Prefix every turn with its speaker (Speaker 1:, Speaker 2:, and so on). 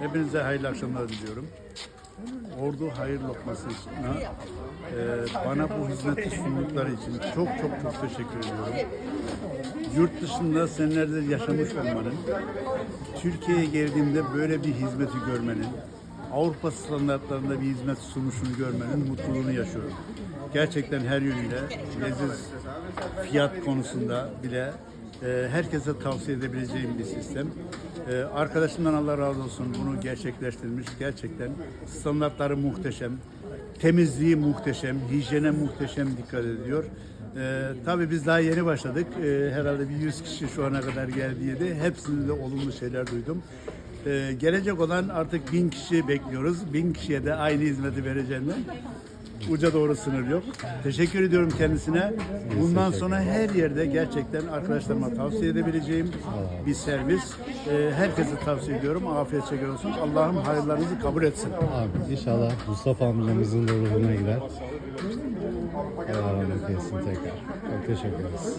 Speaker 1: Hepinize hayırlı akşamlar diliyorum. Ordu hayır lokmasına e, bana bu hizmeti sundukları için çok çok çok teşekkür ediyorum. Yurt dışında senelerdir yaşamış olmanın, Türkiye'ye geldiğimde böyle bir hizmeti görmenin, Avrupa standartlarında bir hizmet sunuşunu görmenin mutluluğunu yaşıyorum. Gerçekten her yönüyle leziz fiyat konusunda bile herkese tavsiye edebileceğim bir sistem. E, arkadaşımdan Allah razı olsun bunu gerçekleştirmiş. Gerçekten standartları muhteşem, temizliği muhteşem, hijyene muhteşem dikkat ediyor. E, tabii biz daha yeni başladık. E, herhalde bir 100 kişi şu ana kadar geldiğiydi. Hepsinde de olumlu şeyler duydum. E, gelecek olan artık bin kişi bekliyoruz. Bin kişiye de aynı hizmeti vereceğinden uca doğru sınır yok. Teşekkür ediyorum kendisine. Bundan sonra her yerde gerçekten arkadaşlarıma tavsiye edebileceğim bir servis. Ee, herkese tavsiye ediyorum. Afiyet şeker olsun. Allah'ım hayırlarınızı kabul etsin.
Speaker 2: Abi inşallah Mustafa amcamızın da ruhuna gider. Allah rahmet eylesin tekrar. Çok teşekkür ederiz.